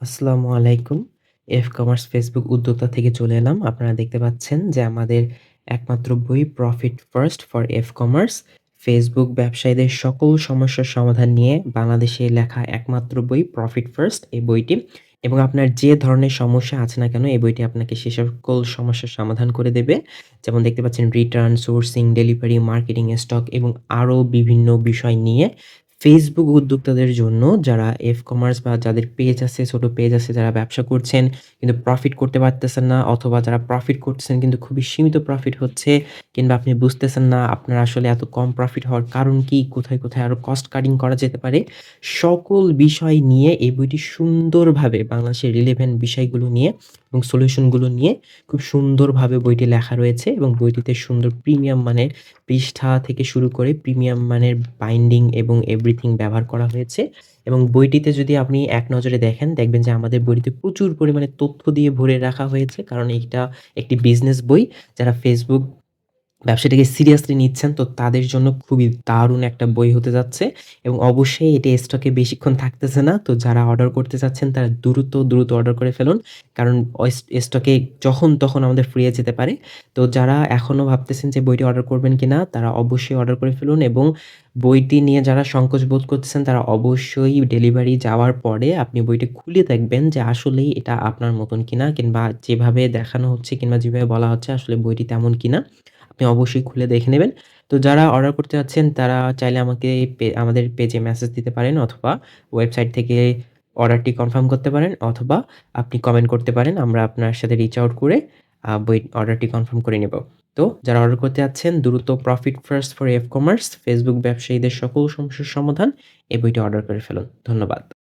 আসসালামু আলাইকুম। F commerce Facebook উদ্যোক্তা থেকে চলে এলাম। আপনারা দেখতে পাচ্ছেন যে আমাদের একমাত্র বই profit first for F commerce. Facebook ব্যবসায়ীদের সকল সমস্যার সমাধান নিয়ে বাংলাদেশে লেখা একমাত্র বই প্রফিট ফার্স্ট এই বইটি এবং আপনার যে ধরনের সমস্যা আছে না কেন এই বইটি আপনাকে সে সকল সমস্যার সমাধান করে দেবে। যেমন দেখতে পাচ্ছেন return, sourcing, delivery, marketing, stock এবং আরও বিভিন্ন বিষয় নিয়ে ফেসবুক উদ্যোক্তাদের জন্য যারা এফ কমার্স বা যাদের পেজ আছে, ছোট পেজ আছে যারা ব্যবসা করছেন কিন্তু প্রফিট করতে পারতেছেন না অথবা যারা প্রফিট করতেছেন কিন্তু খুবই সীমিত প্রফিট হচ্ছে কিংবা আপনি বুঝতেছেন না আপনার আসলে এত কম প্রফিট হওয়ার কারণ কি? কোথায়, কোথায় আরও কস্ট কাটিং করা যেতে পারে? সকল বিষয় নিয়ে এই বইটি সুন্দরভাবে বাংলাদেশের রিলেভেন্ট বিষয়গুলো নিয়ে এবং সলিউশনগুলো নিয়ে খুব সুন্দরভাবে বইটি লেখা রয়েছে এবং বইটিতে সুন্দর প্রিমিয়াম মানের পৃষ্ঠা থেকে শুরু করে প্রিমিয়াম মানের বাইন্ডিং এবং এভরিথিং ব্যবহার করা হয়েছে এবং বইটিতে যদি আপনি এক নজরে দেখেন, দেখবেন যে আমাদের বইটিতে প্রচুর পরিমাণে তথ্য দিয়ে ভরে রাখা হয়েছে। কারণ এইটা একটি বিজনেস বই। যারা ফেসবুক ব্যবসাটাকে সিরিয়াসলি নিচ্ছেন তো তাদের জন্য খুবই দারুণ একটা বই হতে যাচ্ছে এবং অবশ্যই এটা স্টকে বেশিক্ষণ থাকতেছে না। তো যারা অর্ডার করতে চাচ্ছেন তারা দ্রুত, দ্রুত অর্ডার করে ফেলুন। কারণ স্টকে যখন তখন আমাদের ফুরিয়ে যেতে পারে। তো যারা এখনও ভাবতেছেন যে বইটি অর্ডার করবেন কিনা তারা অবশ্যই অর্ডার করে ফেলুন এবং বইটি নিয়ে যারা সংকোচ বোধ করতেছেন তারা অবশ্যই ডেলিভারি যাওয়ার পরে আপনি বইটি খুলে দেখবেন যে আসলেই এটা আপনার মতন কিনা কিংবা যেভাবে দেখানো হচ্ছে কিংবা যেভাবে বলা হচ্ছে আসলে বইটি তেমন কিনা। আপনি অবশ্যই খুলে দেখে নেবেন। তো যারা অর্ডার করতে চাচ্ছেন তারা চাইলে আমাকে আমাদের পেজে মেসেজ দিতে পারেন অথবা ওয়েবসাইট থেকে অর্ডারটি কনফার্ম করতে পারেন অথবা আপনি কমেন্ট করতে পারেন। আমরা আপনার সাথে রিচ আউট করে বই অর্ডারটি কনফার্ম করে নিব। তো যারা অর্ডার করতে যাচ্ছেন, দ্রুত profit first for F commerce Facebook ব্যবসায়ীদের সকল সমস্যার সমাধান এই বইটি অর্ডার করে ফেলুন। ধন্যবাদ।